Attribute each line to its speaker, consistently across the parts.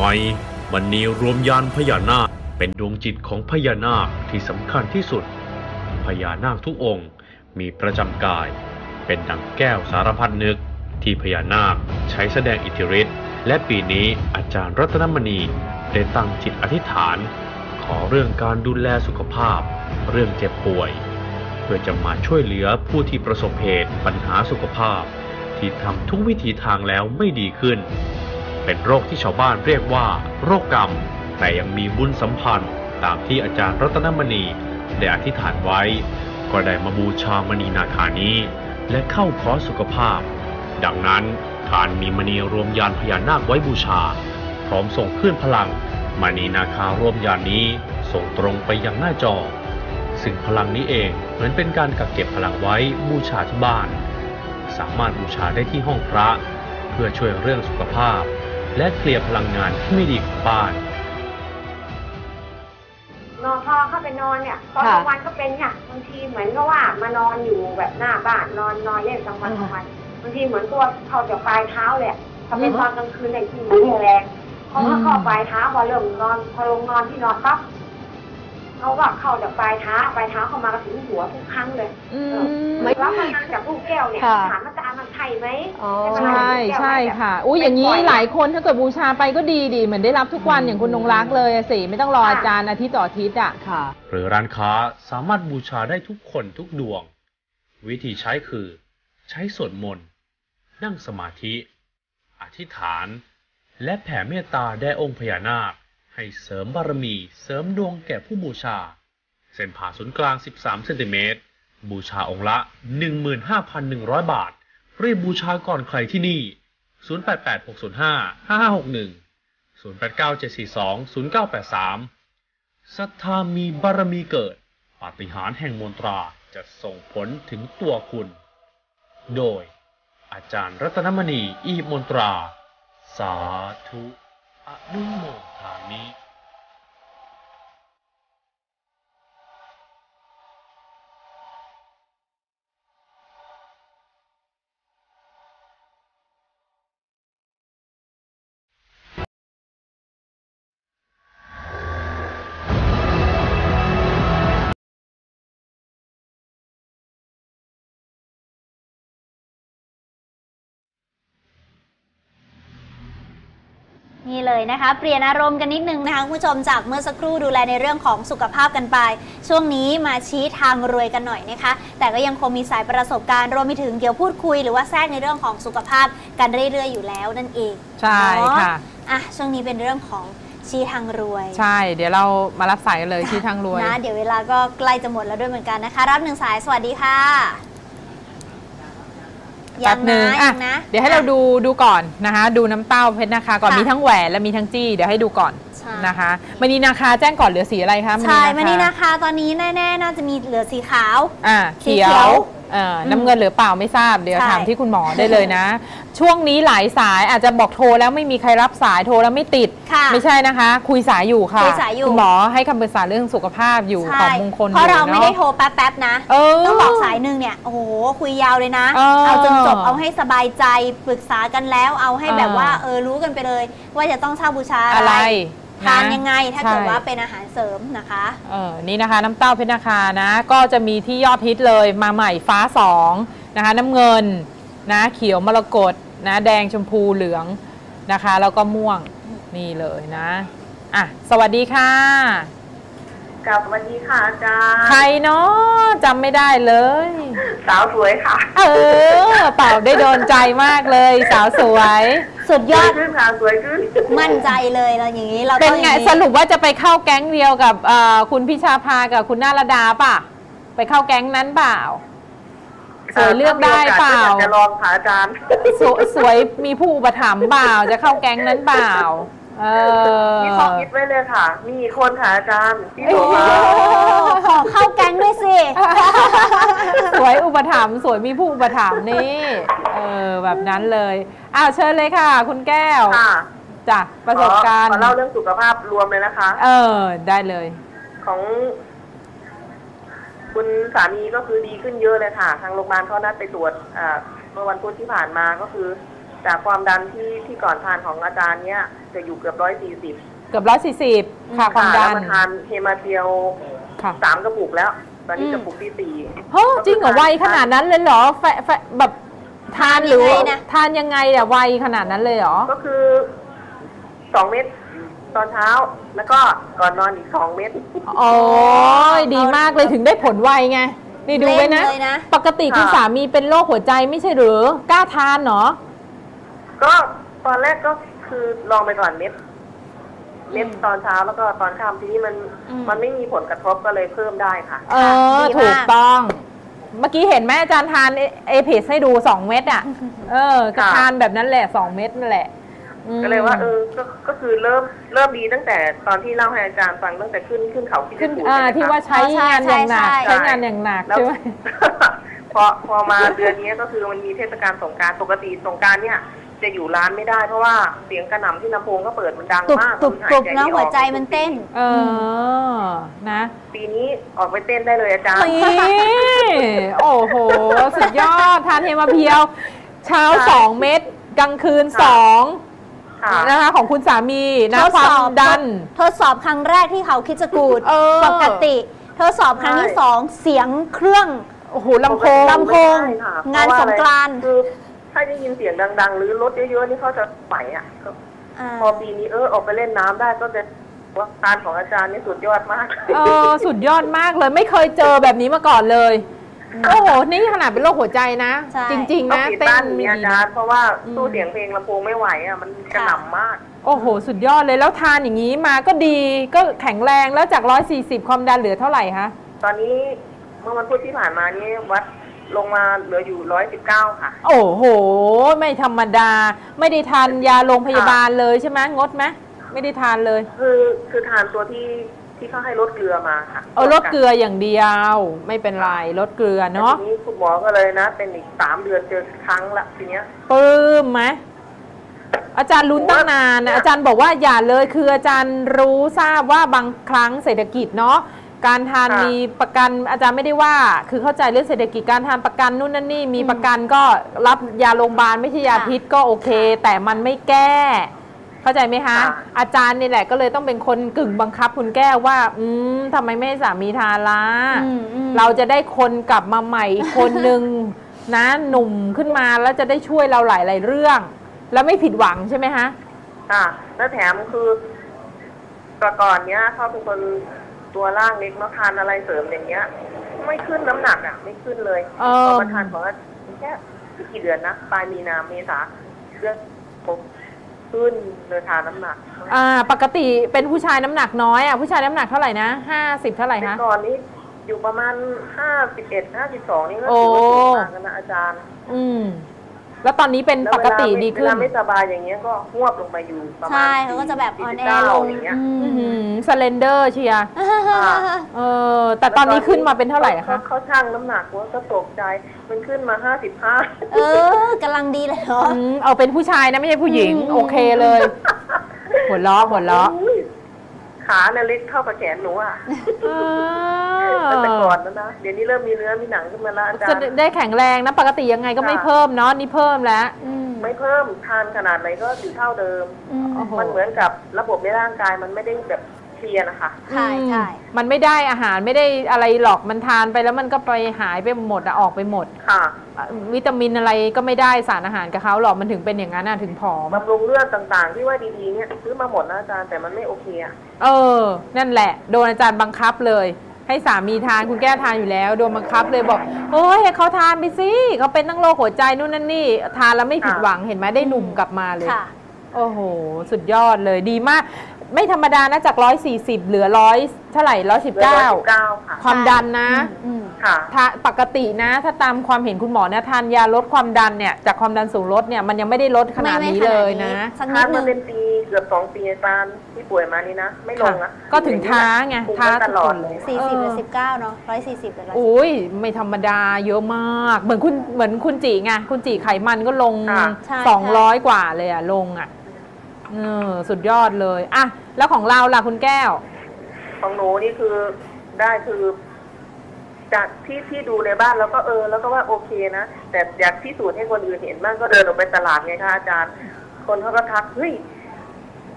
Speaker 1: ไหมมณีรวมยานพญานาคเป็นดวงจิตของพญานาคที่สำคัญที่สุด พญานาคทุกองค์มีประจำกาย เป็นดังแก้วสารพัดนึกที่พญานาคใช้แสดงอิทธิฤทธิ์และปีนี้อาจารย์รัตนมณีได้ตั้งจิตอธิษฐาน ขอเรื่องการดูแลสุขภาพ เรื่องเจ็บป่วย เพื่อจะมาช่วยเหลือผู้ที่ประสบเหตุปัญหาสุขภาพ ที่ทำทุกวิถีทางแล้วไม่ดีขึ้น เป็นโรคที่ชาวบ้านเรียกว่า โรคกรรม แต่ยังมีบุญสัมพันธ์ตามที่อาจารย์รัตนมณีได้อธิษฐานไว้ ก็ได้มาบูชามณีนาคานี้ และเข้าขอสุขภาพ ดังนั้นการมีมณีรวมยานพญานาคไว้บูชา พร้อมส่งคลื่นพลังมณีนาคารวมยานนี้ส่งตรงไปยังหน้าจอ ซึ่งพลังนี้เองเหมือนเป็นการกักเก็บพลังไว้บูชาที่บ้าน สามารถบูชาได้ที่ห้องพระ เพื่อช่วยเรื่องสุขภาพ และเคลียร์พลังงานที่ไม่ดีของบ้าน
Speaker 2: นอนพอเข้าไปนอนเนี่ยตอนกลางวันก็เป็นเนี่ยบางทีเหมือนกับว่ามานอนอยู่แบบหน้าบ้านนอนนอนเล่นกลางวันกลางวันบางทีเหมือนตัวเขาจะปลายเท้าเลยอะถ้าเป็นตอนกลางคืนเนี่ยที่มันแรงเพราะว่าเข้าปลายเท้าพอเริ่มนอนพอลงนอนที่นอนปั๊บ เขาก็เข้าจากปลายเท้าปลายเท้าเข้ามากระถึงหัวทุกครั้งเลย
Speaker 3: อื
Speaker 2: เอ
Speaker 3: ม
Speaker 2: อไม่รับพลังจากลูกแก้วเนี่ย
Speaker 3: ค่ะ
Speaker 2: ถามอาจารย์มันใช่ไหม
Speaker 3: อ๋อ
Speaker 2: ใช่
Speaker 4: ใช่ใช่ค่ะอุ้ยอย่างนี้หลายคนถ้าเกิดบูชาไปก็ดีดีเหมือนได้รับทุกวันอย่างคุณนงรักเลยอะสิไม่ต้องรออาจารย์อาทิตย์ต่ออาทิตย์อะ
Speaker 3: ค่ะ
Speaker 1: หรือร้านค้าสามารถบูชาได้ทุกคนทุกดวง วิธีใช้คือ ใช้สวดมนต์ นั่งสมาธิ อธิษฐาน และแผ่เมตตาแด่องค์พญานาค ให้เสริมบารมี เสริมดวงแก่ผู้บูชา เส้นผ่าศูนย์กลาง 13เซนติเมตร บูชาองค์ละ 15,100 บาท รีบบูชาก่อนใครที่นี่ 088605 5561 0897420983ศรัทธามีบารมีเกิด ปาฏิหาริย์แห่งมนตราจะส่งผลถึงตัวคุณ โดย อาจารย์รัตนมณีอีมนตรา สาธุ อนุโมทามิ
Speaker 5: นี่เลยนะคะ เปลี่ยนอารมณ์กันนิดนึงนะคะคุณผู้ชมจากเมื่อสักครู่ดูแลในเรื่องของสุขภาพกันไป ช่วงนี้มาชี้ทางรวยกันหน่อยนะคะ แต่ก็ยังคงมีสายประสบการณ์รวมไปถึงเดี๋ยวพูดคุย หรือว่าแทรกในเรื่องของสุขภาพกันเรื่อยๆอยู่แล้วนั่นเอง
Speaker 4: ใช่
Speaker 5: เนาะ
Speaker 4: ค่ะ
Speaker 5: อะช่วงนี้เป็นเรื่องของชี้ทางรวย
Speaker 4: ใช่ เดี๋ยวเรามารับสายกันเลยที่ทางรวย
Speaker 5: นะเดี๋ยวเวลาก็ใกล้จะหมดแล้วด้วยเหมือนกันนะคะ รับหนึ่งสายสวัสดีค่ะ
Speaker 4: แป๊บหนึ่ง
Speaker 5: ยั
Speaker 4: อะ
Speaker 5: งนะ
Speaker 4: เดี๋ยวให้เราดูดูก่อนนะคะ ดูน้ำเต้าเพชรนาคาก่อน
Speaker 5: ค่ะ
Speaker 4: มีทั้งแหวนและมีทั้งจี้เดี๋ยวให้ดูก่อน
Speaker 5: ใช่
Speaker 4: นะคะมณีนาคาแจ้งก่อนเหลือสีอะไรคะ
Speaker 5: ใช่
Speaker 4: ณี
Speaker 5: มานี่นะคะตอนนี้แน่ๆน่าจะมีเหลือสีขาว
Speaker 4: อ่า
Speaker 5: สี
Speaker 4: เขี
Speaker 5: เขี
Speaker 4: ย
Speaker 5: ยวว
Speaker 4: เอ่อน้ำเงินหรือเปล่าไม่ทราบเดี๋ยว
Speaker 5: ใช่
Speaker 4: ถามที่คุณหมอได้เลยนะ ช่วงนี้หลายสายอาจจะบอกโทรแล้วไม่มีใครรับสายโทรแล้วไม่ติด
Speaker 5: ค่ะ
Speaker 4: ไม่ใช่นะคะ คุยสายอยู่ค่ะ
Speaker 5: คุยสายอยู่
Speaker 4: คุณหมอให้คำปรึกษาเรื่องสุขภาพอยู่ข
Speaker 5: ใช่
Speaker 4: องมงคล
Speaker 5: เพราะเรา
Speaker 4: อยู่
Speaker 5: ไม่ได้
Speaker 4: นอะ
Speaker 5: โทรแป๊บๆนะ
Speaker 4: เออ
Speaker 5: ต้องบอกสายหนึ่งเนี่ย โอ้โห คุยยาวเลยนะ
Speaker 4: เออ
Speaker 5: เอาจนจบ เอาให้สบายใจ ปรึกษากันแล้ว เอาให้แบบ
Speaker 4: เออ
Speaker 5: ว่าเออ รู้กันไปเลย ว่าจะต้องเช่าบูชา
Speaker 4: อะ
Speaker 5: อะไรไรทาน
Speaker 4: นะ
Speaker 5: ยังไง ถ้าเกิด
Speaker 4: ใช่
Speaker 5: ว่าเป็นอาหารเสริมนะคะ
Speaker 4: เออนี่นะคะน้ำเต้าเพชรนาคานะ ก็จะมีที่ยอดฮิตเลยมาใหม่ฟ้าสองนะคะน้ำเงินนะเขียวมรกต นะแดงชมพูเหลืองนะคะ แล้วก็ม่วงนี่เลยนะอะสวัสดีค่ะ
Speaker 2: กับวันนี้ค่ะอาจารย์
Speaker 4: ใครเนาะจำไม่ได้เลย
Speaker 2: สาวสวยค่ะ
Speaker 4: เออ เป่าได้โดนใจมากเลย สาวสวย
Speaker 5: สุดยอด
Speaker 2: ขึ้นค่ะสวยขึ้น
Speaker 5: มั่นใจเลยเราอย่างนี้เรา
Speaker 4: เป็น
Speaker 5: ต้องอ
Speaker 4: ไง
Speaker 5: ย่างนี้
Speaker 4: สรุปว่าจะไปเข้าแก๊งเดียวกับเอ่อคุณพิชาภากับคุณนารดาป่ะ ไปเข้าแก๊งนั้นเปล่าส วยเลือกได้เปล่า
Speaker 2: ถ้มีโอกสก็อยกจะลองค่ะอาจารย์
Speaker 4: สวยสวยมีผู้อุปถัมภ์เปล่าจะเข้าแก๊งนั้นเปล่าเออ
Speaker 2: มีข้อคิดไว้เลยค่ะ มีคนค่ะอาจารย์ที่
Speaker 4: เอ้
Speaker 2: โทร
Speaker 4: ย
Speaker 2: มา
Speaker 5: ขอเข้าแก๊งด้วยสิ
Speaker 4: สวยอุปถัมภ์สวยมีผู้อุปถัมภ์นี่เออแบบนั้นเลยอ้าวเชิญเลยค่ะ คุณแก้ว
Speaker 2: ค่ะ
Speaker 4: จ้ะประสบการณ์
Speaker 2: ขอเล่าเรื่องสุขภาพรวมเลยนะคะ
Speaker 4: เออ ได้เลย
Speaker 2: ของ คุณสามีก็คือดีขึ้นเยอะเลยค่ะ ทางโรงพยาบาลเขานัดไปตรวจอ่าเมื่อวันพุธที่ผ่านมาก็คือ
Speaker 3: จากความดันที่ที่ก่อนทานของอาจารย์เนี้ยจะอยู่เกือบร้อยสี่สิบ
Speaker 4: เกือบร้อยสี่สิบค่ะความดั
Speaker 3: แล้ว
Speaker 4: น
Speaker 3: มาทานเฮมาเทียว
Speaker 4: ค่ะ
Speaker 3: สามกระปุกแล้ว ตอนนี้
Speaker 5: อืม
Speaker 3: กระปุกที่สี่
Speaker 4: เฮ้ยจริงเหรอไวขนาดนั้นเลยเหรอแฟแฟแบบทานหรือ
Speaker 5: ทานยังไงนะ
Speaker 4: ทานยังไงอะไวขนาดนั้นเลยเหรอ
Speaker 3: ก็คือสองเม็ด ตอนเช้า แล้วก็ก่อนนอนอีกสองเม็ด
Speaker 4: โอ้ยดีมากเลยถึงได้ผลไวไง นี่ดูไว้นะ
Speaker 5: เร่งเลยนะ
Speaker 4: ปกติคุณ
Speaker 3: ค่ะ
Speaker 4: สามีเป็นโรคหัวใจไม่ใช่หรือกล้าทานเหรอ
Speaker 3: ก็ตอนแรกก็คือลองไปก่อนเม็ด เม็ดตอนเช้าแล้วก็ตอนค่ำทีนี้มัน
Speaker 5: อืม
Speaker 3: มันไม่มีผลกระทบก็เลยเพิ่มได้ค่ะ
Speaker 4: เออ
Speaker 5: ดีมาก
Speaker 4: ถูกต้อง เมื่อกี้เห็นแม่อาจารย์ทานเอเพสให้ดูสองเม็ดอะ เออก็
Speaker 3: ค่ะ
Speaker 4: ทานแบบนั้นแหละสองเม็ดนั่นแหละอืม
Speaker 3: ก็เลยว่าเออก็ก็คือเริ่มเริ่มดีตั้งแต่ตอนที่เล่าให้อาจารย์ฟังตั้งแต่ขึ้นขึ้นเขาคิด
Speaker 4: ขึ้น
Speaker 3: กู
Speaker 4: อ่า
Speaker 3: ใช่ไหม
Speaker 4: ที่
Speaker 3: คะ
Speaker 4: ว่าใช้งานอย่างหนัก
Speaker 5: ใช่ใช่
Speaker 4: ใช้งานอย่างหนัก
Speaker 3: แล้ว
Speaker 4: ใช่ไหม
Speaker 3: พอพอมาเดือนนี้ก็คือมันมีเทศกาลสงกรารปกติสงกรารเนี่ยจะอยู่ร้านไม่ได้เพราะว่าเสียงกระหน่ำที่ลำโพงก็เปิดมันดัง
Speaker 5: ตุบ
Speaker 3: มาก
Speaker 5: ตุบ
Speaker 3: มันหาย
Speaker 5: ตุบ
Speaker 3: ใจ
Speaker 5: นะ
Speaker 3: ไม่ออก
Speaker 5: หัวใจมันเต้น
Speaker 4: เออนะ
Speaker 3: ปีนี้ออกไปเต้นได้เลยอาจารย์
Speaker 4: นี่โอ้โห สุดยอดทานเฮมาเพียว เช้า
Speaker 3: ค่ะ
Speaker 4: สองเม็ดกลางคืน
Speaker 3: ค่ะ
Speaker 4: สอง
Speaker 3: ค่ะ
Speaker 4: นะคะของคุณสามีนะ
Speaker 5: ทด
Speaker 4: ควา
Speaker 5: ส
Speaker 4: ม
Speaker 5: อบ
Speaker 4: ดัน
Speaker 5: ทดสอบครั้งแรกที่เขาคิดจะกูด
Speaker 4: เออ
Speaker 5: ปกติทดสอบครั้งที่สองเสียงเครื่อง
Speaker 4: โอ้โหลำโพง
Speaker 5: ลำโพง
Speaker 3: ไม่ได้ค่ะ
Speaker 5: งาน
Speaker 3: เพะว่
Speaker 5: สงกรานต์
Speaker 3: อะไรคือถ้าได้ยินเสียงดัง ๆ หรือรถเยอะๆนี่เขาจะไหวอะก็
Speaker 5: อ่า
Speaker 3: พอปีนี้เออออกไปเล่นน้ำได้ก็จะว่าการของอาจารย์นี่สุดยอดมาก
Speaker 4: เออสุดยอดมากเลยไม่เคยเจอแบบนี้มาก่อนเลย โอ้โห นี่ขนาดเป็นโรคหัวใจนะ
Speaker 5: ใช่
Speaker 4: จริง ๆ
Speaker 3: ต้อง
Speaker 4: นะ
Speaker 3: ปิด
Speaker 4: เต้
Speaker 3: บ้าน
Speaker 4: น
Speaker 3: มี
Speaker 4: มี
Speaker 3: อา
Speaker 4: ดี
Speaker 3: จาร
Speaker 4: นะ
Speaker 3: ย์เพราะว่า
Speaker 4: อืม
Speaker 3: สู้เสียงเพลงลำโพงไม่ไหวอะมันกระหน่ำมาก
Speaker 4: โอ้โห สุดยอดเลยแล้วทานอย่างนี้มาก็ดีก็แข็งแรงแล้วจาก 140 ความดันเหลือเท่าไหร่คะ
Speaker 3: ตอนนี้เมื่อวันพุธที่ผ่านมานี้วัดลงมาเหลืออยู่ร้อยสิบเก้าค่ะ
Speaker 4: โอ้โห ไม่ธรรมดา ไม่ได้ทานยาโรงพยาบาลเลยใช่ไหมงดไหมไม่ได้ทานเลย
Speaker 3: คือคือทานตัวที่ ที่เขาให้ลดเกลือมาค่ะ
Speaker 4: เอาลดเกลืออย่างเดียว ไม่เป็นไรลดเกลือ
Speaker 3: แล้ว
Speaker 4: เนาะ
Speaker 3: ทีนี้คุณหมอก็เลยนะ เป็นอีกสามเดือนเจอครั้งละทีเนี้ย
Speaker 4: ปลื้มไหมอาจารย์ลุ้นตั้งนานนะอาจารย์บอกว่าอย่าเลยคืออาจารย์รู้ทราบว่าบางครั้งเศรษฐกิจเนาะการทาน
Speaker 3: ค่ะ
Speaker 4: มีประกันอาจารย์ไม่ได้ว่า คือเข้าใจเรื่องเศรษฐกิจการทานประกันนู่นนั่นนี่มี
Speaker 5: อืม
Speaker 4: ประกันก็รับยาโรงพยาบาลไม่ใช่ยา
Speaker 5: ค่ะ
Speaker 4: พิษก็โอเค แต่มันไม่แก้ เข้าใจไหมคะ
Speaker 3: ค่ะ
Speaker 4: อาจารย์นี่แหละก็เลยต้องเป็นคนกึ่งบังคับคุณแก้วว่า อืมทำไมไม่ให้สามีทานล่ะ
Speaker 5: อืมอืม
Speaker 4: เราจะได้คนกลับมาใหม่อีกคนนึงนะหนุ่มขึ้นมาแล้วจะได้ช่วยเราหลายๆเรื่อง แล้วไม่ผิดหวังใช่ไหมคะ
Speaker 3: ค่ะแล้วแถมคือแต่ก่อนเนี้ยเขาเป็นคนตัวร่างเล็กมาทานอะไรเสริมอย่างเงี้ย ไม่ขึ้นน้ำหนักอะ ไม่ขึ้นเลย
Speaker 4: เอ
Speaker 3: พ
Speaker 4: อ
Speaker 3: อมาทานของอาจารย์แค่กี่เดือนนะปลายมีนาเมษาเดือนผม ขึ้นเลยทานน้ำหนัก
Speaker 4: อ่า ปกติเป็นผู้ชายน้ำหนักน้อยอะผู้ชายน้ำหนักเท่าไหร่นะห้าสิบเท่าไหร่
Speaker 3: แต่
Speaker 4: คะ
Speaker 3: ก่อนนี้อยู่ประมาณห้าสิบเอ็ดห้าสิบสองนี่ก็
Speaker 4: โอ้
Speaker 3: ถือว่าสูงมากแล้วนะอาจารย์
Speaker 4: อืม แล้วตอนนี้เป็น
Speaker 3: แล้ว
Speaker 4: ป
Speaker 3: เว
Speaker 4: ก
Speaker 3: ลา
Speaker 4: ติ
Speaker 3: ไม่
Speaker 4: ดี
Speaker 3: เว
Speaker 4: ขึ้น
Speaker 3: ลาไม่สบายอย่างเงี้ยก็หวบลงไปอยู่ประมาณ
Speaker 5: ใช่เขาก็จะแบบอ่อนแอลง
Speaker 3: 49อย่างเงี้ย
Speaker 5: อืม
Speaker 4: สเลนเดอร์เชียร์
Speaker 3: ค่ะ
Speaker 4: เออแต่ตอนนี้ขึ้นมาเป็นเท่าไหร่อะ
Speaker 3: เขา
Speaker 4: คะ
Speaker 3: เขาชั่งน้ำหนักว่าก็ตกใจมันขึ้นมาห้าสิบห้า
Speaker 5: เออกำลังดีเลยเหรอ
Speaker 4: อืมเอาเป็นผู้ชายนะไม่ใช่ผู้หญิง
Speaker 5: อืม
Speaker 4: โอเคเลย หัวล้อหัวล้อ
Speaker 3: ขาเนี่ยเล็กเท่ากับแขนหนูอะ
Speaker 4: เออ
Speaker 3: ตั้งแต่ก่อนแล้วนะ เดี๋ยวนี้เริ่มมีเนื้อมีหนังขึ้นมาแล้วอาจาร
Speaker 4: จะ
Speaker 3: ย์
Speaker 4: ได้แข็งแรงนะ ปกติยังไงก็ไม่
Speaker 3: ค่ะ
Speaker 4: เพิ่มเนาะนี่เพิ่มแล้ว
Speaker 5: อืม
Speaker 3: ไม่เพิ่มทานขนาดไหนก็อยู่เท่าเดิม
Speaker 5: อืม
Speaker 4: โอ้โห
Speaker 3: มันเหมือนกับระบบในร่างกายมันไม่ได้แบบเคลียร์นะคะ
Speaker 5: ใช่ใช่
Speaker 4: อืมมันไม่ได้อาหารไม่ได้อะไรหรอกมันทานไปแล้วมันก็ไปหายไปหมดอะออกไปหมด
Speaker 3: ค่ะ
Speaker 4: อะ วิตามินอะไรก็ไม่ได้สารอาหารกับเขาหรอกมันถึงเป็นอย่างนั้นอะถึงผอม
Speaker 3: บำรุงเลือดต่างๆ ที่ว่าดีๆเนี่ยซื้อมาหมดนะอาจารย์แต่มันไม่โอเคอะ
Speaker 4: เออ นั่นแหละ โดนอาจารย์บังคับเลย ให้สามีทานคุณแก้วทานอยู่แล้ว โดนบังคับเลยบอกโอ้ยให้เขาทานไปสิเขาเป็นตั้งโรคหัวใจนู่นนั่นนี่ ทานแล้วไม่ผิดหวังเห็นไหมได้หนุ่มกลับมาเลย
Speaker 5: ค่ะ
Speaker 4: โอ้โห สุดยอดเลยดีมาก ไม่ธรรมดานะจาก 140 เหลือร้อยเท่าไหร่
Speaker 3: เหลือ
Speaker 4: 119
Speaker 3: เก้าค่ะ
Speaker 4: ความดันนะ
Speaker 5: อืม
Speaker 3: ค่ะ
Speaker 4: ถ้าปกตินะ ถ้าตามความเห็นคุณหมอนะทานยาลดความดันเนี่ยจากความดันสูงลดเนี่ยมันยังไม่ได้ลดขนาดนี้เลยนะ
Speaker 5: สักนิ
Speaker 3: ทา
Speaker 5: ด
Speaker 3: น
Speaker 5: นึ
Speaker 3: มาง เป็นปีเกือบสองปีอาจารย์ที่ป่วยมานี่นะ ไม่ลงนะ
Speaker 4: ก็ถึงท้าไง
Speaker 3: คุม
Speaker 4: ท้า
Speaker 3: ไว้ต
Speaker 4: ทุก
Speaker 3: ลอ
Speaker 4: ค
Speaker 3: ด
Speaker 4: น
Speaker 3: เล
Speaker 4: เลย ย
Speaker 5: สี่สิบหรือ
Speaker 4: เออ
Speaker 5: สิบเก้าเนาะร้อยสี่สิบหรือร้อย
Speaker 4: โอ้ยไม่ธรรมดาเยอะมาก เหมือนคุณเหมือนคุณจีไงคุณจีไขมันก็ลง
Speaker 3: ค่ะ
Speaker 5: ใช่
Speaker 4: สองร้อยกว่าเลยอะลงอะ เออสุดยอดเลยอะแล้วของเราล่ะคุณแก้ว
Speaker 3: ของหนูนี่คือได้คือ จากที่ที่ดูในบ้านแล้วก็เออ แล้วก็ว่าโอเคนะ แต่อยากพิสูจน์ให้คนอื่นเห็นบ้างก็เดินออกไปตลาดไงคะอาจารย์ คนเขาก็ทักเฮ้ย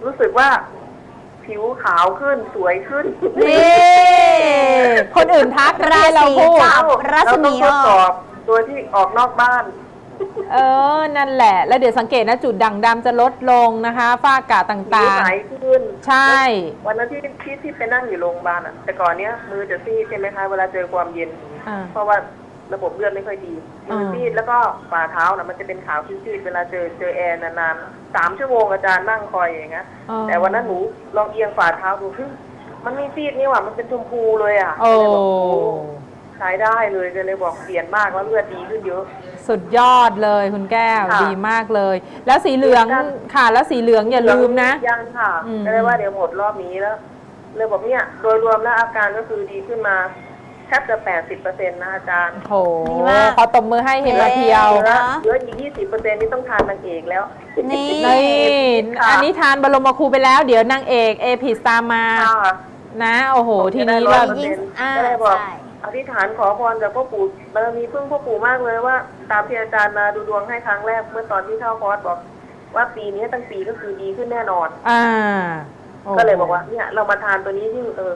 Speaker 3: รู้สึกว่าผิวขาวขึ้นสวยขึ้น
Speaker 4: นี่คนอื่นทัก
Speaker 5: รา
Speaker 4: ที่เรา
Speaker 5: ศี
Speaker 4: พูด
Speaker 5: จับรัศมี
Speaker 3: เราต้องทดส
Speaker 5: อ
Speaker 3: อ
Speaker 5: อก
Speaker 3: บตัวที่ออกนอกบ้าน
Speaker 4: เออ นั่นแหละ แล้วเดี๋ยวสังเกตนะจุดด่างดำจะลดลงนะคะฝ้ากระต
Speaker 3: ผิว่า
Speaker 4: ง
Speaker 3: ใสขึ้น
Speaker 4: ๆ ใช่
Speaker 3: วันนั้นที่ที่ที่ไปนั่งอยู่โรงพยาบาลอะ แต่ก่อนเนี้ยมือจะซีดใช่ไหมคะเวลาเจอความเย็น
Speaker 4: อ่า
Speaker 3: เพราะว่าระบบเลือดไม่ค่อยดีมือ
Speaker 4: อ่า
Speaker 3: ซีดแล้วก็ฝ่าเท้านะมันจะเป็นขาวซีดๆเวลาเจอเจอแอร์นานๆสามชั่วโมงอาจารย์นั่งคอยอย่างเงี้ย
Speaker 4: อ๋อ
Speaker 3: แต่วันนั้นหนูลองเอียงฝ่าเท้าดูเฮ้ยมันไม่ซีดนี่หว่ามันเป็นชมพูเลยอะ
Speaker 4: โอ้
Speaker 3: ก็เลยบอกโอ้ ใช้ได้เลยก็เลยบอกเปลี่ยนมากแล้วเลือดดีขึ้นเยอะ
Speaker 4: สุดยอดเลยคุณแก้ว
Speaker 3: ค่ะ
Speaker 4: ดีมากเลย แล้วสีเหลือง
Speaker 3: เหมือนกัน
Speaker 4: ค่ะ แล้วสีเหลืองอย่าลืมนะ
Speaker 3: ยังค่ะ
Speaker 4: อืม
Speaker 3: ก็เลยว่าเดี๋ยวหมดรอบนี้แล้ว เลยบอกเนี่ยโดยรวมแล้วอาการก็คือดีขึ้นมาแทบจะแปดสิบเปอร์เซ็นต์นะอาจารย์
Speaker 4: โถ
Speaker 5: ดีมาก
Speaker 4: ขอตบมือให้เห็นมาเพียว
Speaker 5: เอ๊ะ
Speaker 3: แล้วเหลืออีกยี่สิบเปอร์เซ็นต์นี่ต้องทานนางเอกแล้ว
Speaker 5: นี่
Speaker 4: นี่
Speaker 3: ค่ะ
Speaker 4: อันนี้ทานบรมครูไปแล้ว เดี๋ยวนางเอกเอพิสตามมา
Speaker 3: ค่ะ
Speaker 4: นะ โอ้โห ทีนี้
Speaker 3: จะ
Speaker 4: เรา
Speaker 3: ได้
Speaker 5: ยิ่งอ่า
Speaker 3: ก็เลยบอก
Speaker 5: ใช่
Speaker 3: อธิษฐานขอพรจากพ่อปู่บารมีพึ่งพ่อปู่มากเลยว่า ตามที่อาจารย์มาดูดวงให้ครั้งแรกเมื่อตอนที่เข้าคอร์สบอก ว่าปีนี้ตั้งปีก็คือดีขึ้นแน่นอน
Speaker 4: อ่าโก็
Speaker 3: เลยบอกว่าเนี่ย เรามาทานตัวนี้ที่เออ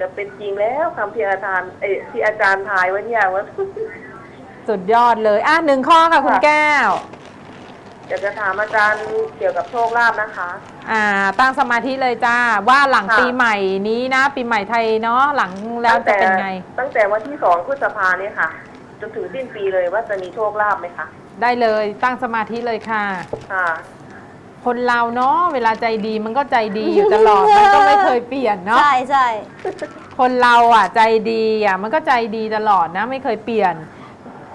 Speaker 3: จะเป็นจริงแล้วคำที่อาจารย์เออที่อาจารย์ทายไว้เนี่ยว่า
Speaker 4: สุดยอดเลย อะหนึ่งข้อค่ะคุณ
Speaker 3: ค่ะ
Speaker 4: แก้ว
Speaker 3: อยากจะถามอาจารย์เกี่ยวกับโชคลาภนะคะ
Speaker 4: อ่า ตั้งสมาธิเลยจ้า ว่าหลัง
Speaker 3: ค่ะ
Speaker 4: ปีใหม่นี้นะ ปีใหม่ไทยเนาะหลังแล้วจะเป็นไง
Speaker 3: ตั้งแต่วันที่สองพฤษภาเนี่ยค่ะ จนถึงสิ้นปีเลยว่าจะมีโชคลาภไหมคะ
Speaker 4: ได้เลยตั้งสมาธิเลยค่ะ
Speaker 3: ค่ะ
Speaker 4: คนเราเนาะเวลาใจดีมันก็ใจดีอยู่ตลอด มันก็ไม่เคยเปลี่ยนเนาะ
Speaker 5: ใช่ใช่
Speaker 4: คนเราอะใจดีอะมันก็ใจดีตลอดนะ ไม่เคยเปลี่ยน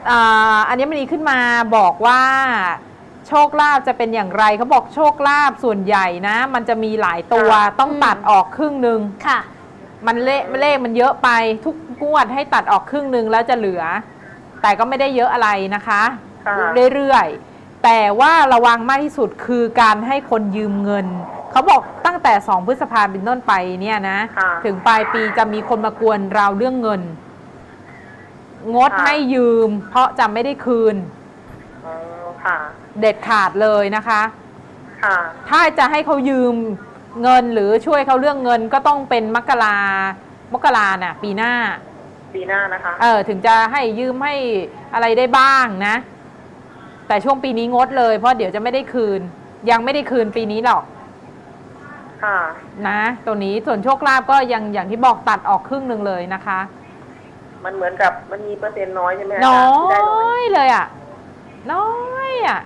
Speaker 4: อ่าอันนี้มันมีขึ้นมาบอกว่า โชคลาภจะเป็นอย่างไรเขาบอกโชคลาภส่วนใหญ่นะ มันจะมีหลายตัว
Speaker 3: ค่ะ
Speaker 4: ต้องตัดออกครึ่งหนึ่ง
Speaker 5: ค่ะ
Speaker 4: มันเลขเลขมันเยอะไปทุกงวดให้ตัดออกครึ่งหนึ่งแล้วจะเหลือ แต่ก็ไม่ได้เยอะอะไรนะคะ
Speaker 3: ค่ะ
Speaker 4: เรื่อยๆแต่ว่าระวังมากที่สุดคือการให้คนยืมเงินเขาบอกตั้งแต่2พฤษภาเป็นต้นไปเนี่ยนะ
Speaker 3: ค่ะ
Speaker 4: ถึงปลายปีจะมีคนมากวนเราเรื่องเงิน งด
Speaker 3: ค่ะ
Speaker 4: ให้ยืม เพราะจะไม่ได้คืน
Speaker 3: อ๋อค่ะ
Speaker 4: เด็ดขาดเลยนะคะ
Speaker 3: ค่ะ
Speaker 4: ถ้าจะให้เขายืมเงินหรือช่วยเขาเรื่องเงินก็ต้องเป็นมกรามกราน่ะ ปีหน้า
Speaker 3: ปีหน้านะคะ
Speaker 4: เออถึงจะให้ยืมให้อะไรได้บ้างนะ แต่ช่วงปีนี้งดเลย เพราะเดี๋ยวจะไม่ได้คืน ยังไม่ได้คืนปีนี้หรอก
Speaker 3: ค่ะ
Speaker 4: นะตัวนี้ส่วนโชคลาภก็ยังอย่างที่บอกตัดออกครึ่งหนึ่งเลยนะคะ
Speaker 3: มันเหมือนกับมันมีเปอร์เซ็นต์น้อยใช่ไหมอา
Speaker 4: น้
Speaker 3: จาร
Speaker 4: อ
Speaker 3: ย์ที่ได้น้อย
Speaker 4: ยเลยอะ น้อยอะ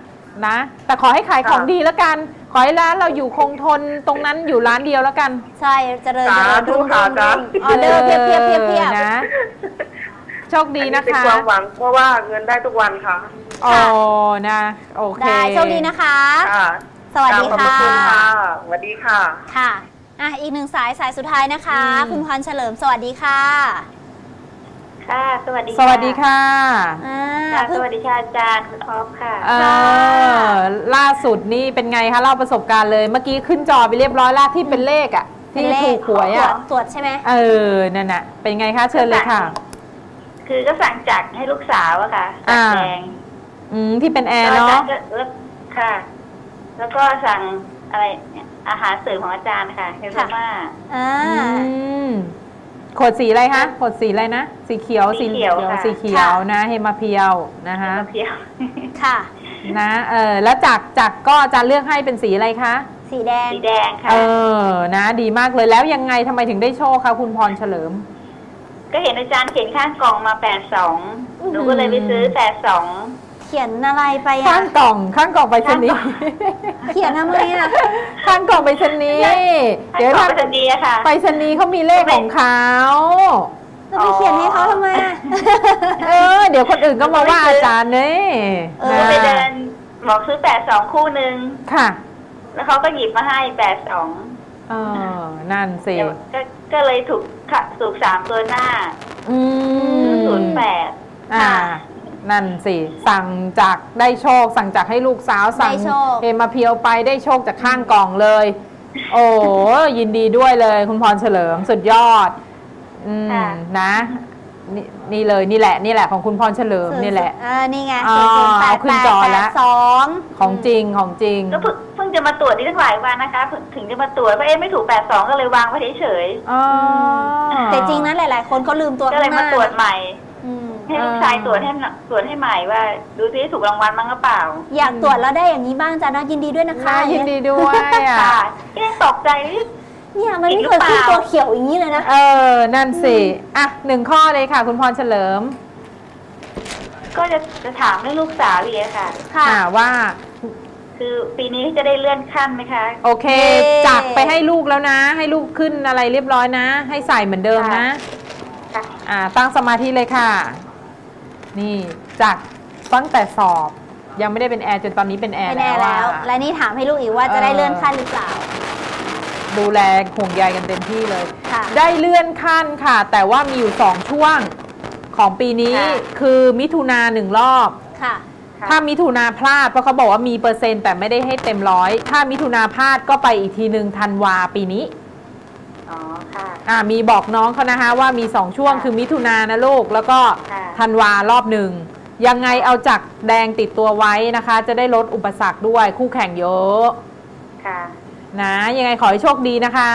Speaker 4: นะ แต่ขอให้ขายของ
Speaker 3: ค่ะ
Speaker 4: ดีแล้วกัน ขอให้ร้านเราอยู่คงทนตรงนั้นอยู่ร้านเดียวแล้วกัน
Speaker 5: ใช่เจริญ
Speaker 3: สา
Speaker 5: เจริญ
Speaker 3: ธุ
Speaker 5: รุ่ง
Speaker 3: ค่ะ
Speaker 5: รุ่ง
Speaker 3: อาจารย์
Speaker 5: รุ่งออเดอร์เพียบเพียบเพียบเพียบ
Speaker 4: นะ โชคดี
Speaker 3: อั
Speaker 4: นะ
Speaker 3: เป็น
Speaker 4: คะ
Speaker 3: ความหวังเพราะว่าเงินได้ทุกวันค่ะ
Speaker 4: อ๋อนะโอเค
Speaker 5: ได้โชคดีนะคะ
Speaker 3: ค่ะ
Speaker 5: สวัสดี
Speaker 3: ขอบพ
Speaker 5: ค่ะ
Speaker 3: ระคุณค่ะสวัสดีค่ะ
Speaker 5: ค่ะอะอีกหนึ่งสายสายสุดท้ายนะคะ
Speaker 4: อืม
Speaker 5: คุณพรเฉลิมสวัสดีค่ะ
Speaker 2: ค่ะ สวัสดี
Speaker 4: สวัสดีค่ะ
Speaker 5: อ่า
Speaker 2: ค่ะ
Speaker 5: เพิ่
Speaker 2: ส
Speaker 5: ง
Speaker 2: วัสดีค่ะอาจารย์คุณท็อปค่ะ
Speaker 4: เออล่าสุดนี่เป็นไงคะเล่าประสบการณ์เลย เมื่อกี้ขึ้นจอไปเรียบร้อยแล้วที่เป็นเลขอะ ที่
Speaker 5: เป็นเลข
Speaker 4: ถูกหวยอะ
Speaker 5: ตรวจใช่ไหม
Speaker 4: เออนั่นน่ะ เป็นไงคะเชิญเลยค่ะ
Speaker 2: คือก็สั่งจักรให้ลูกสาวอะค่ะสั่
Speaker 4: อ่า
Speaker 2: งแดง
Speaker 4: อืมที่เป็นแอร์
Speaker 2: แล้วอาจา
Speaker 4: เนาะ
Speaker 2: รย์ก็แล้วค่ะ แล้วก็สั่งอะไรเนี่ยอาหารเสริมของอาจารย์ค่ะเฮลมา
Speaker 5: อ่า
Speaker 4: อืม ขวดสีอะไรคะขวดสีอะไรนะ สีเขียว
Speaker 2: สีเขียวค่ะ
Speaker 4: สีเขียวนะ เฮมาเพียวนะคะ
Speaker 2: มาเพียว
Speaker 5: ค่ะ
Speaker 4: นะเออแล้วจากจากก็อาจารย์เลือกให้เป็นสีอะไรคะ
Speaker 5: สีแดง
Speaker 2: สีแดงค่ะ
Speaker 4: เออนะ ดีมากเลยแล้วยังไงทำไมถึงได้โชคคะคุณพรเฉลิม
Speaker 2: ก็เห็นอาจารย์เขียนข้างกล่องมาแปดสอง
Speaker 5: อื้อหือ
Speaker 2: หนูก็เลยไปซื้อแปดสอง
Speaker 5: เขียนอะไรไป
Speaker 4: ข้า
Speaker 5: อะ
Speaker 4: งกล่องข้างกล่องไปชนีย์
Speaker 5: เขียนทำไมอะ
Speaker 4: ข้างกล่องไปชนีย์เดี๋ยว
Speaker 2: ข้างกล่
Speaker 4: ทา
Speaker 2: องงไปรษณีย์อะค่ะ
Speaker 4: ไปชนีย์เขามีเลขของเขา
Speaker 5: จะไปเขียนให้เขาทำไมอะ
Speaker 4: เออ เดี๋ยวคนอื่นก็มาว่าอาจารย์เนี่ย
Speaker 5: เอ
Speaker 2: หนู
Speaker 5: อ
Speaker 2: ไปเดินบอกซื้อแปดสองคู่หนึ่ง
Speaker 4: ค่ะ
Speaker 2: แล้วเขาก็หยิบมาให้แปดสอง
Speaker 4: เออนั่นสิ
Speaker 2: ก็ก็เลยถูกค่ะถูกสามตัวหน้า
Speaker 4: อืม
Speaker 2: ศูนย์แปด
Speaker 4: อ่า นั่นสิ สั่งจากได้โชค สั่งจากให้ลูกสาวสั่ง
Speaker 5: ได้โชค
Speaker 4: เอมาเพียวไปได้โชคจากข้างกล่องเลย โอ้ยินดีด้วยเลยคุณพรเฉลิมสุดยอด อืม
Speaker 2: ค่ะ
Speaker 4: นะนี่นี่เลยนี่แหละ นี่แหละ ของคุณพรเฉลิมนี่แหละ
Speaker 5: เออนี่ไง
Speaker 4: อ๋อ
Speaker 5: ศูนย์แป
Speaker 4: เอา
Speaker 5: ด
Speaker 4: ขึ้
Speaker 5: แป
Speaker 4: น
Speaker 5: ด
Speaker 4: จอ
Speaker 5: แป
Speaker 4: แล้
Speaker 5: ด
Speaker 4: ว
Speaker 5: สอง
Speaker 4: ของจริงของจริง
Speaker 6: ก็เพิ่งเพิ่งจะมาตรวจนี่ตั้งหลายวันนะคะถึงถึงจะมาตรวจว่าเอ๊ะไม่ถูกแปดสองก็เลยวางไว้เฉย
Speaker 4: อ๋อ
Speaker 5: แต่จริงนะหลาย ๆ คนเขาลืมตัว
Speaker 6: ๆก็เลย
Speaker 5: ข้งห
Speaker 6: มา
Speaker 5: น้
Speaker 6: ตรวจใหม่
Speaker 5: อืม
Speaker 6: ให้ลูกชายตรวจให้ตรวจให้ใหม่ว่า ดูซิถูกรางวัลมั้งหรือเปล่า
Speaker 5: อยากตรวจแล้วได้อย่างนี้บ้างจ้านะยินดีด้วยนะคะ
Speaker 4: น่ายินดีด้วยอะ
Speaker 6: ค่ะก็ยังตกใจว่า
Speaker 5: เนี่ยมันไม่
Speaker 6: ผิด
Speaker 5: เค
Speaker 6: หรื
Speaker 5: ย
Speaker 6: อเปล่า
Speaker 5: ขึ้นตัวเขียวอย่างนี้เลยนะ
Speaker 4: เออ นั่นสิ อะหนึ่งข้อเลยค่ะ คุณพรเฉลิม
Speaker 6: ก็จะจะถามเรื่องลูกสาวอีกอะค่ะ
Speaker 5: ค่ะ
Speaker 4: อ่าว่า
Speaker 6: คือปีนี้จะได้เลื่อนขั้นไหมคะ
Speaker 4: โอเค
Speaker 5: เย้
Speaker 4: จักไปให้ลูกแล้วนะ ให้ลูกขึ้นอะไรเรียบร้อยนะ ให้ใส่เหมือนเดิมนะ
Speaker 6: ค่ะ
Speaker 4: อ่า ตั้งสมาธิเลยค่ะ นี่จากตั้งแต่สอบยังไม่ได้เป็นแอร์จนตอนนี้เป็นแอร์
Speaker 5: ไม่แน่
Speaker 4: แล้ว
Speaker 5: แล้ว
Speaker 4: อะ
Speaker 5: และนี่ถามให้ลูกอีกว่าจะได้เลื่อนขั้นหรือเปล่า
Speaker 4: ดูแลห่วงใยกันเต็มที่เลย
Speaker 5: ค่ะ
Speaker 4: ได้เลื่อนขั้นค่ะ แต่ว่ามีอยู่สองช่วงของปีนี้
Speaker 6: ค่ะ
Speaker 4: คือมิถุนาหนึ่งรอบ
Speaker 5: ค่ะ
Speaker 6: ค่ะ
Speaker 4: ถ้ามิถุนาพลาดเพราะเขาบอกว่ามีเปอร์เซ็นต์แต่ไม่ได้ให้เต็มร้อย ถ้ามิถุนาพลาดก็ไปอีกทีหนึ่งธันวาปีนี้
Speaker 6: อ๋อค่ะ
Speaker 4: อ่ามีบอกน้องเขานะคะว่ามี2ช่วง
Speaker 6: ค่ะ
Speaker 4: คือมิถุนานะลูกแล้วก็
Speaker 6: ค่ะ
Speaker 4: ธันวารอบหนึ่งยังไงเอาจักรแดงติดตัวไว้นะคะ จะได้ลดอุปสรรคด้วยคู่แข่งเยอะ
Speaker 6: ค่ะ
Speaker 4: นะยังไงขอให้โชคดีนะคะ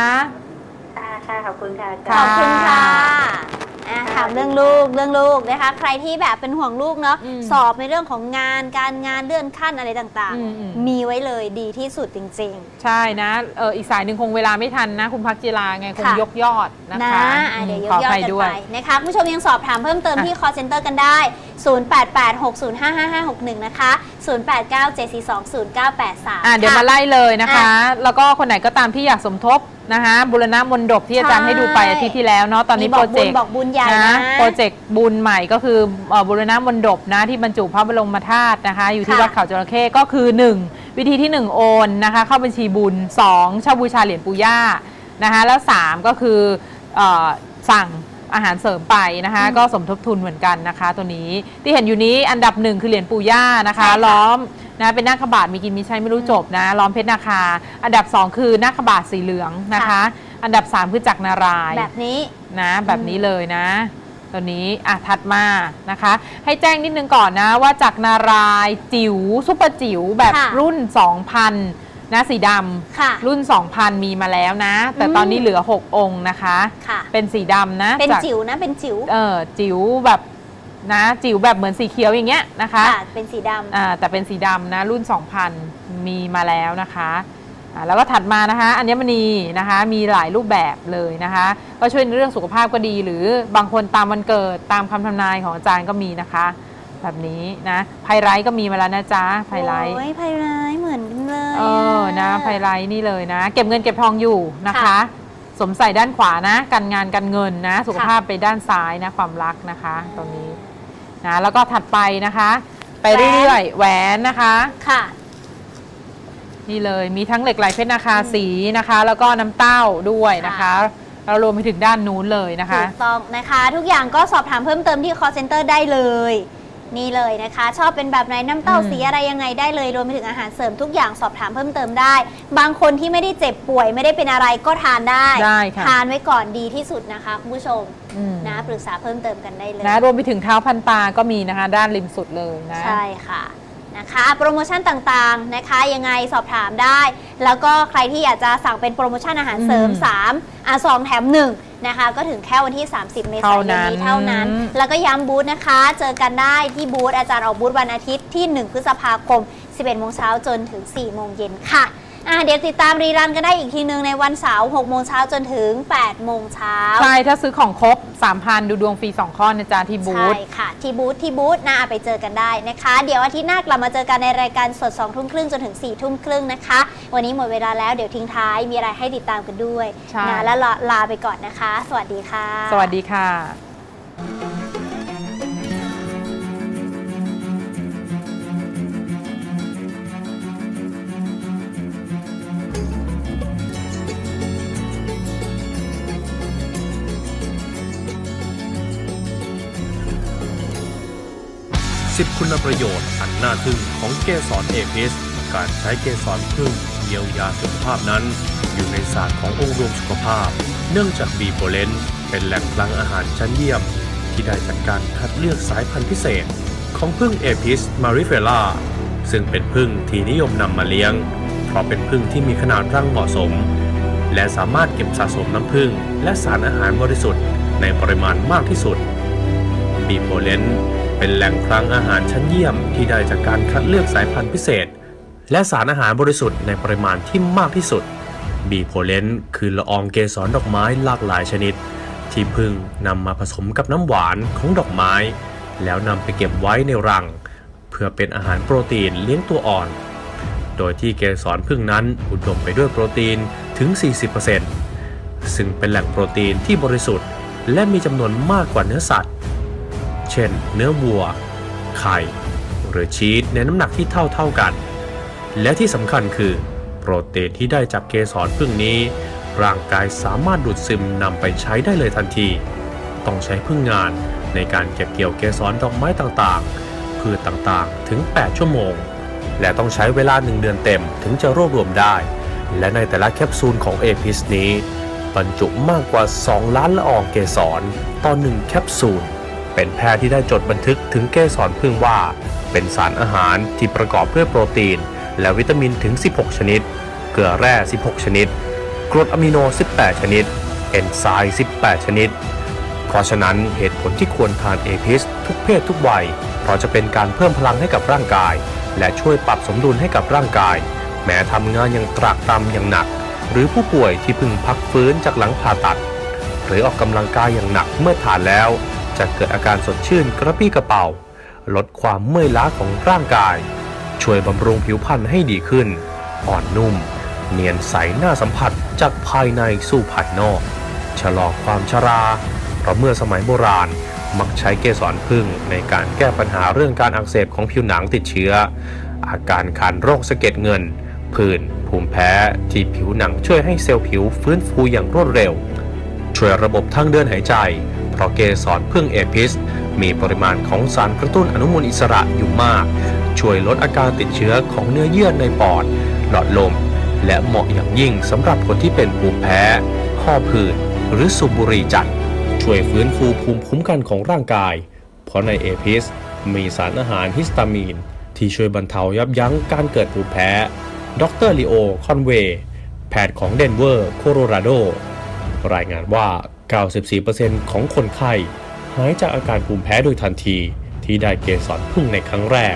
Speaker 6: ค่ะค่ะขอบคุณค่ะอาจารย์
Speaker 5: ขอบคุณค่ะ อะ
Speaker 6: ค่ะ
Speaker 5: ถามเรื่องลูกเรื่องลูกนะคะ ใครที่แบบเป็นห่วงลูกเนาะ
Speaker 4: อืม
Speaker 5: สอบในเรื่องของงานการงานเลื่อนขั้นอะไรต่าง
Speaker 4: อืมอืม
Speaker 5: ๆมีไว้เลยดีที่สุดจริง
Speaker 4: ใช่นะเอออีกสายหนึ่งคงเวลาไม่ทันนะ คุณพักจิราไงคง
Speaker 5: ค่ะ
Speaker 4: ยกยอดนะ
Speaker 5: ๆนะคะอะเดี๋ยวย
Speaker 4: ข
Speaker 5: ก
Speaker 4: อย
Speaker 5: อด
Speaker 4: ภัย
Speaker 5: กัน
Speaker 4: ด้วย
Speaker 5: ไปนะคะคุณผู้ชมยังสอบถามเพิ่มเติม
Speaker 4: ค่ะ
Speaker 5: ที่ call center กันได้ 0886055561 นะคะ 0897420983
Speaker 4: อะเดี๋ยวมาไล่เลยนะคะ แล้วก็คนไหนก็ตามที่อยากสมทบ นะคะบุรณะมนดบที่อาจารย์ให้ดูไปอาทิตย์ที่แล้วเนาะตอนนี้
Speaker 5: มี
Speaker 4: โป
Speaker 5: บ
Speaker 4: ร
Speaker 5: อก
Speaker 4: เจ
Speaker 5: บุญ
Speaker 4: กต์
Speaker 5: บอกบุญใหญ่
Speaker 4: นะ
Speaker 5: นะ
Speaker 4: โปรเจกต์บุญใหม่ก็คือเอ่อบุรณะมนดบนะที่บรรจุพระบรมธาตุนะคะ อยู่ที่
Speaker 5: ค่ะ
Speaker 4: วัดเขาจระเข้ก็คือ 1 วิธีที่ 1 โอนนะคะ เข้าบัญชีบุญ 2 เช่าบูชาเหรียญปู่ย่านะคะแล้ว 3 ก็คือเออสั่งอาหารเสริมไปนะคะ ก็สมทบทุนเหมือนกันนะคะ ตัวนี้ที่เห็นอยู่นี้อันดับหนึ่งคือเหรียญปู่ย่านะคะ
Speaker 5: ใช่ค่ะ
Speaker 4: ล้อมนะเป็นนาคบาทมีกินมีใช้ไม่รู้จบนะล้อมเพชรนาคา อันดับ 2 คือนาคบาทสีเหลืองนะคะ อันดับ 3 คือจักรนารายณ์
Speaker 5: แบบนี้
Speaker 4: นะแบบนี้เลยนะตัวนี้อะถัดมานะคะ ให้แจ้งนิดนึงก่อนนะว่าจากนารายณ์จิ๋วซุปเปอร์จิ๋วแบบ
Speaker 5: ค่ะ
Speaker 4: รุ่น 2,000นะสีด
Speaker 5: ค่ะำ
Speaker 4: รุ่น 2,000 มีมาแล้วนะ แต่
Speaker 5: อืม
Speaker 4: ตอนนี้เหลือ 6 องค์นะคะ
Speaker 5: ค่ะ
Speaker 4: เป็นสีดำนะ
Speaker 5: เป็น
Speaker 4: จาก
Speaker 5: จิ๋วนะ เป็นจิ๋ว
Speaker 4: เออ จิ๋วแบบ นะจิ๋วแบบเหมือนสีเขียวอย่างเงี้ยนะคะ
Speaker 5: ค่ะเป็นสีดำ
Speaker 4: อ่าแต่เป็นสีดำนะรุ่น 2,000 มีมาแล้วนะคะอ่าแล้วก็ถัดมานะคะอัญมณีนะคะมีหลายรูปแบบเลยนะคะก็ช่วยในเรื่องสุขภาพก็ดี หรือบางคนตามวันเกิดตามคำทำนายของอาจารย์ก็มีนะคะ แบบนี้นะไพไรท์ก็มีมาแล้วนะจ๊ะไพไรท์
Speaker 5: โอ้ยไพไลท์เหมือนกันเลย
Speaker 4: เออนะไพไรท์นี่เลยนะ เก็บเงินเก็บทองอยู่นะคะ
Speaker 5: ค่ะ
Speaker 4: สวมใส่ด้านขวานะ การงานการเงินนะ สุขภาพไปด้านซ้ายนะ ความรักนะคะ ตรงนี้ นะแล้วก็ถัดไปนะคะ ไปเรื่อยๆแหวนนะคะ
Speaker 5: ค่ะ
Speaker 4: นี่เลยมีทั้งเหล็กไหลเพชรนาคาสีนะคะ แล้วก็น้ำเต้าด้วยนะคะ เรารวมไปถึงด้านนู้นเลยนะคะ
Speaker 5: ถูกต้องนะคะ ทุกอย่างก็สอบถามเพิ่มเติมที่ call center ได้เลย นี่เลยนะคะ ชอบเป็นแบบไหนน้ำเต้า
Speaker 4: อืม
Speaker 5: สีอะไรยังไงได้เลยรวมไปถึงอาหารเสริมทุกอย่างสอบถามเพิ่มเติมได้ บางคนที่ไม่ได้เจ็บป่วยไม่ได้เป็นอะไรก็ทานได้
Speaker 4: ได้ค่ะ
Speaker 5: ทานไว้ก่อนดีที่สุดนะคะคุณผู้ชม
Speaker 4: อืม
Speaker 5: นะปรึกษาเพิ่มเติมกันได้เลย
Speaker 4: นะรวมไปถึงเท้าพันตาก็มีนะคะ ด้านริมสุดเลยนะ
Speaker 5: ใช่ค่ะ นะคะ โปรโมชั่นต่างๆนะคะ ยังไงสอบถามได้ แล้วก็ใครที่อยากจะสั่งเป็นโปรโมชั่นอาหารเสริม
Speaker 4: อืม
Speaker 5: 3อะ2แถม 1 นะคะ ก็ถึงแค่วันที่ 30 เมษายนนี้
Speaker 4: เท่านั้น
Speaker 5: เท่านั้น แล้วก็ย้ำบูธนะคะ เจอกันได้ที่บูธอาจารย์ออกบูธวันอาทิตย์ที่ 1 พฤษภาคม 11โมงเช้าจนถึง 4 โมงเย็นค่ะ อะเดี๋ยวติดตามรีรันกันได้อีกทีนึงในวันเสาร์6โมงเช้าจนถึง8โมงเช้า
Speaker 4: ใช่ ถ้าซื้อของครบ 3,000 ดูดวงฟรี 2 ข้อนะจ๊ะ ที่บูธ
Speaker 5: ใช่ค่ะ ที่บูธที่บูธนะไปเจอกันได้นะคะ เดี๋ยวอาทิตย์หน้ากลับมาเจอกันในรายการสด2ทุ่มครึ่งจนถึง4ทุ่มครึ่งนะคะ วันนี้หมดเวลาแล้วเดี๋ยวทิ้งท้ายมีอะไรให้ติดตามกันด้วย
Speaker 4: ใช่
Speaker 5: นะแล้วลาลาไปก่อนนะคะ สวัสดีค่ะ
Speaker 4: สวัสดีค่ะ
Speaker 1: สิบคุณประโยชน์อันน่าทึ่งของเกสรเอพิสการใช้เกสรพึ่งเยียวยาสุขภาพนั้น อยู่ในศาสตร์ขององค์รวมสุขภาพ เนื่องจากบีโพเลนเป็นแหล่งพลังอาหารชั้นเยี่ยม ที่ได้จากการคัดเลือกสายพันธุ์พิเศษ ของพึ่งเอพิสมาริเฟล่าซึ่งเป็นพึ่งที่นิยมนำมาเลี้ยง เพราะเป็นพึ่งที่มีขนาดรังเหมาะสม และสามารถเก็บสะสมน้ำผึ้งและสารอาหารบริสุทธิ์ในปริมาณมากที่สุดบีโพเลน เป็นแหล่งคลังอาหารชั้นเยี่ยมที่ได้จากการคัดเลือกสายพันธุ์พิเศษ และสารอาหารบริสุทธิ์ในปริมาณที่มากที่สุด บีโพเลนคือละอองเกสรดอกไม้หลากหลายชนิด ที่พึ่งนำมาผสมกับน้ำหวานของดอกไม้ แล้วนำไปเก็บไว้ในรัง เพื่อเป็นอาหารโปรตีนเลี้ยงตัวอ่อน โดยที่เกสรพึ่งนั้นอุดมไปด้วยโปรตีนถึง 40%ซึ่งเป็นแหล่งโปรตีนที่บริสุทธิ์ และมีจำนวนมากกว่าเนื้อสัตว์ เช่น เนื้อวัว ไข่ หรือชีสในน้ำหนักที่เท่าเท่ากัน และที่สำคัญคือ โปรตีนที่ได้จากเกสรพึ่งนี้ ร่างกายสามารถดูดซึมนำไปใช้ได้เลยทันที ต้องใช้พึ่งงานในการเก็บเกี่ยวเกสรดอกไม้ต่างๆ พืชต่างๆ ถึง 8 ชั่วโมง และต้องใช้เวลา1เดือนเต็มถึงจะรวบรวมได้ และในแต่ละแคปซูลของเอพิสนี้บรรจุมากกว่า 2 ล้านละอองเกสรต่อ1แคปซูล เป็นแพทย์ที่ได้จดบันทึกถึงเกสรพึ่งว่า เป็นสารอาหารที่ประกอบด้วยโปรตีน และวิตามินถึง 16 ชนิด เกลือแร่ 16 ชนิด กรดอะมิโน 18 ชนิด เอนไซม์ 18 ชนิด เพราะฉะนั้นเหตุผลที่ควรทานเอพิสทุกเพศทุกวัย เพราะจะเป็นการเพิ่มพลังให้กับร่างกาย และช่วยปรับสมดุลให้กับร่างกาย แม้ทำงานอย่างตรากตรำอย่างหนัก หรือผู้ป่วยที่เพิ่งพักฟื้นจากหลังผ่าตัด หรือออกกำลังกายอย่างหนักเมื่อทานแล้ว จะเกิดอาการสดชื่นกระปรี้กระเป๋า ลดความเมื่อยล้าของร่างกาย ช่วยบำรุงผิวพรรณให้ดีขึ้น อ่อนนุ่ม เนียนใสน่าสัมผัสจากภายในสู่ภายนอก ชะลอความชรา เพราะเมื่อสมัยโบราณมักใช้เกสรพึ่งในการแก้ปัญหาเรื่องการอักเสบของผิวหนังติดเชื้อ อาการคันโรคสะเก็ดเงิน ผื่น ภูมิแพ้ที่ผิวหนังช่วยให้เซลล์ผิวฟื้นฟูอย่างรวดเร็ว ช่วยระบบทางเดินหายใจ เพราะเกสรพึ่งเอพิส มีปริมาณของสารกระตุ้นอนุมูลอิสระอยู่มาก ช่วยลดอาการติดเชื้อของเนื้อเยื่อในปอด หลอดลม และเหมาะอย่างยิ่งสำหรับคนที่เป็นภูมิแพ้ ข้อผื่นหรือสูบบุหรี่จัด ช่วยฟื้นฟูภูมิคุ้มกันของร่างกาย เพราะในเอพิสมีสารอาหารฮิสตามีน ที่ช่วยบรรเทายับยั้งการเกิดภูมิแพ้ ดรลีโอ คอนเวย์ แพทย์ของเดนเวอร์ โคโลราโด รายงานว่า 94%ของคนไข้หายจากอาการภูมิแพ้โดยทันที ที่ได้เกสรพึ่งในครั้งแรก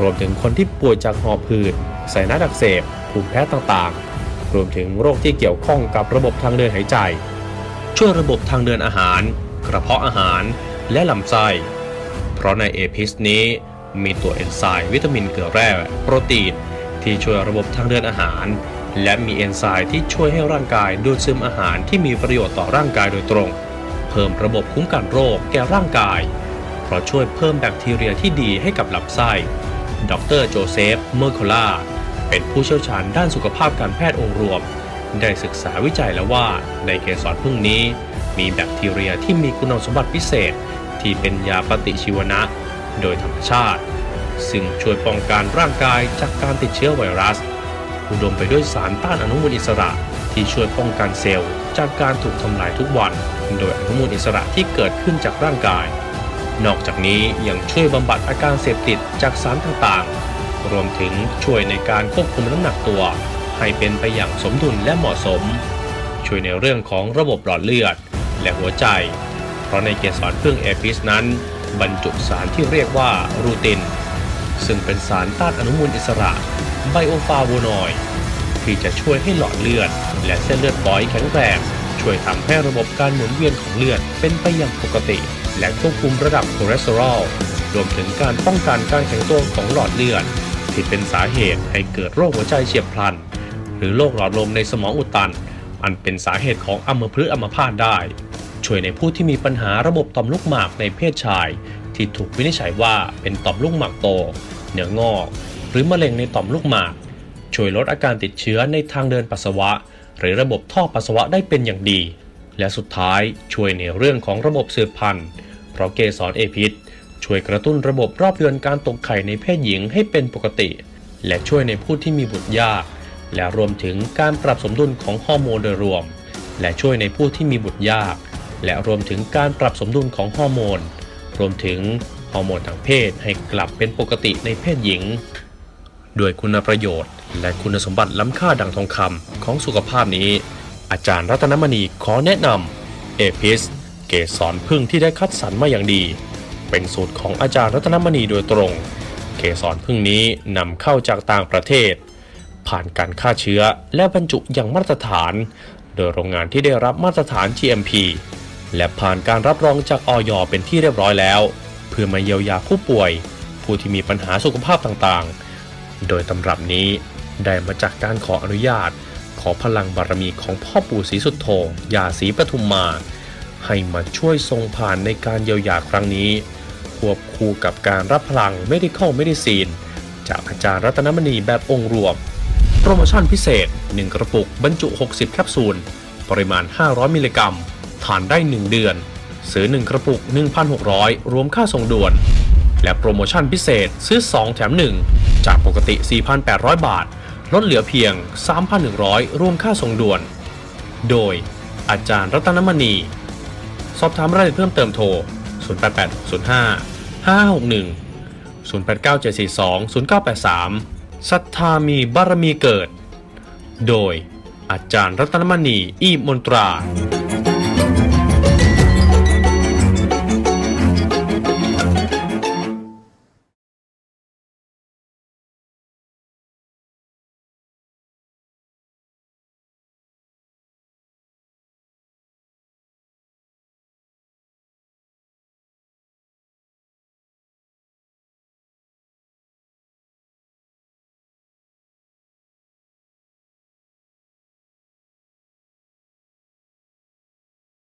Speaker 1: รวมถึงคนที่ป่วยจากหอบหืดไซนัสอักเสบ ภูมิแพ้ต่างๆ รวมถึงโรคที่เกี่ยวข้องกับระบบทางเดินหายใจ ช่วยระบบทางเดินอาหาร กระเพาะอาหาร และลำไส้ เพราะในเอพิสนี้มีตัวเอนไซม์วิตามินเกลือแร่ โปรตีน ที่ช่วยระบบทางเดินอาหาร และมีเอนไซม์ที่ช่วยให้ร่างกายดูดซึมอาหารที่มีประโยชน์ต่อร่างกายโดยตรง เพิ่มระบบคุ้มกันโรคแก่ร่างกาย เพราะช่วยเพิ่มแบคทีเรียที่ดีให้กับลำไส้ ดรโจเซฟ เมอร์โคลาเป็นผู้เชี่ยวชาญด้านสุขภาพการแพทย์องค์รวม ได้ศึกษาวิจัยแล้วว่าในเกสรพึ่งนี้ มีแบคทีเรียที่มีคุณสมบัติพิเศษ ที่เป็นยาปฏิชีวนะ โดยธรรมชาติ ซึ่งช่วยป้องกันร่างกายจากการติดเชื้อไวรัส อุดมไปด้วยสารต้านอนุมูลอิสระ ที่ช่วยป้องกันเซลล์ จากการถูกทำลายทุกวัน โดยอนุมูลอิสระที่เกิดขึ้นจากร่างกาย นอกจากนี้ยังช่วยบำบัดอาการเสพติดจากสารต่างๆ รวมถึงช่วยในการควบคุมน้ำหนักตัว ให้เป็นไปอย่างสมดุลและเหมาะสม ช่วยในเรื่องของระบบหลอดเลือด และหัวใจ เพราะในเกสรพึ่องเอพิสนั้น บรรจุสารที่เรียกว่ารูติน ซึ่งเป็นสารต้านอนุมูลอิสระ ไบโอฟาโวนอยด์ที่จะช่วยให้หลอดเลือด และเส้นเลือดฝอยแข็งแรงช่วยทำให้ระบบการหมุนเวียนของเลือดเป็นไปอย่างปกติ และควบคุมระดับคอเลสเตอรอลรวมถึงการป้องกันการแข็งตัวของหลอดเลือด ที่เป็นสาเหตุให้เกิดโรคหัวใจเฉียบพลัน หรือโรคหลอดลมในสมองอุดตัน อันเป็นสาเหตุของอัมพฤกษ์อัมพาตได้ ช่วยในผู้ที่มีปัญหาระบบต่อมลูกหมากในเพศชาย ที่ถูกวินิจฉัยว่าเป็นต่อมลูกหมากโต เนื้องอก หรือมะเร็งในต่อมลูกหมาก ช่วยลดอาการติดเชื้อในทางเดินปัสสาวะ หรือระบบท่อปัสสาวะได้เป็นอย่างดี และสุดท้ายช่วยในเรื่องของระบบสืบพันธุ์ เพราะเกสรเอพิษช่วยกระตุ้นระบบรอบเดือนการตกไข่ในเพศหญิงให้เป็นปกติ และช่วยในผู้ที่มีบุตรยาก และรวมถึงการปรับสมดุลของฮอร์โมนโดยรวม และช่วยในผู้ที่มีบุตรยาก และรวมถึงการปรับสมดุลของฮอร์โมน รวมถึงฮอร์โมนทางเพศให้กลับเป็นปกติในเพศหญิง ด้วยคุณประโยชน์ และคุณสมบัติล้ำค่าดังทองคำของสุขภาพนี้ อาจารย์รัตนมณีขอแนะนำเอพิสเกสรพึ่งที่ได้คัดสรรมาอย่างดี เป็นสูตรของอาจารย์รัตนมณีโดยตรง เกสรพึ่งนี้นำเข้าจากต่างประเทศ ผ่านการฆ่าเชื้อและบรรจุอย่างมาตรฐาน โดยโรงงานที่ได้รับมาตรฐาน GMP และผ่านการรับรองจากออยเป็นที่เรียบร้อยแล้ว เพื่อมาเยียวยาผู้ป่วย ผู้ที่มีปัญหาสุขภาพต่างๆ โดยตำรับนี้ได้มาจากการขออนุญาต ขอพลังบารมีของพ่อปู่ศรีสุดโธยาศรีปทุมมา ให้มาช่วยทรงผ่านในการเยียวยาครั้งนี้ ควบคู่กับการรับพลัง medical medicine จากอาจารย์รัตนมณีแบบองค์รวม โปรโมชั่นพิเศษ 1 กระปุกบรรจุ 60 แคปซูล ปริมาณ 500 มิลลิกรัม ทานได้ 1 เดือน ซื้อ 1 กระปุก 1,600 รวมค่าส่งด่วน และโปรโมชั่นพิเศษซื้อ 2 แถม 1 จากปกติ 4,800 บาท ลดเหลือเพียง 3,100 รวมค่าส่งด่วน โดยอาจารย์รัตนมณี สอบถามรายละเอียดเพิ่มเติมโทร 08805 561 089 742 0983ศรัทธามีบารมีเกิด โดยอาจารย์รัตนมณี อีมนตรา